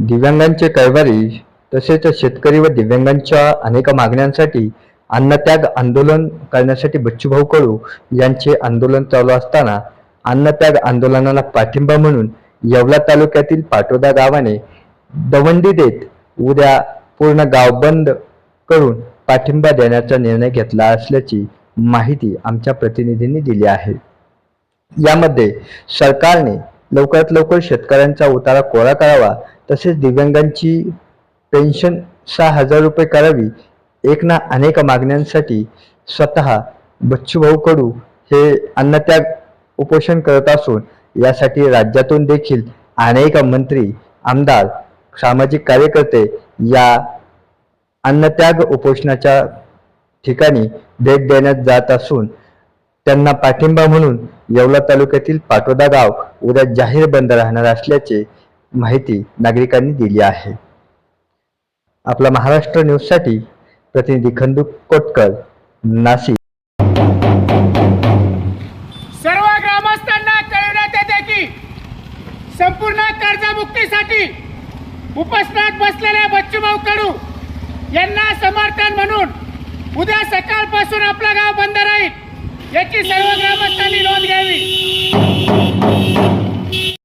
दिव्यांगांचे कैवारी तसेच शेतकरी व दिव्यांगांच्या अनेक मागण्यांसाठी अन्नत्याग आंदोलन करण्यासाठी बच्चूभाऊ कडू यांचे आंदोलन चालू असताना अन्नत्याग आंदोलनाला पाठिंबा म्हणून येवला तालुक्यातील पाटोदा गावाने दवंडी देत उद्या पूर्ण गाव बंद करून पाठिंबा देण्याचा निर्णय घेतला असल्याची माहिती आमच्या प्रतिनिधींनी दिली आहे. यामध्ये सरकारने लवकरात लवकर शेतकऱ्यांचा उतारा कोरा करावा तसेच दिव्यांगांची पेन्शन सहा हजार रुपये करावी एक ना अनेक मागण्यांसाठी स्वतः बच्चूभाऊ कडू हे अन्नत्याग उपोषण करत असून यासाठी राज्यातून देखील अनेक मंत्री आमदार सामाजिक कार्यकर्ते या अन्नत्याग उपोषणाच्या ठिकाणी भेट देण्यात जात असून त्यांना पाठिंबा म्हणून येवला तालुक्यातील पाटोदा गाव उद्या जाहीर बंद राहणार असल्याचे माहिती नागरिकांनी दिली आहे. आपला महाराष्ट्र न्यूजसाठी प्रतिनिधी खंडू कोटकर नाशिक. सर्व ग्रामस्थांना कळवण्यात येते की संपूर्ण कर्जमुक्तीसाठी उपोषणात बसलेल्या बच्चूभाऊ कडू यांना समर्थन म्हणून उद्या सकाळपासून आपलं गाव बंद राहील याची सर्व ग्रामस्थांनी नोंद घ्यावी.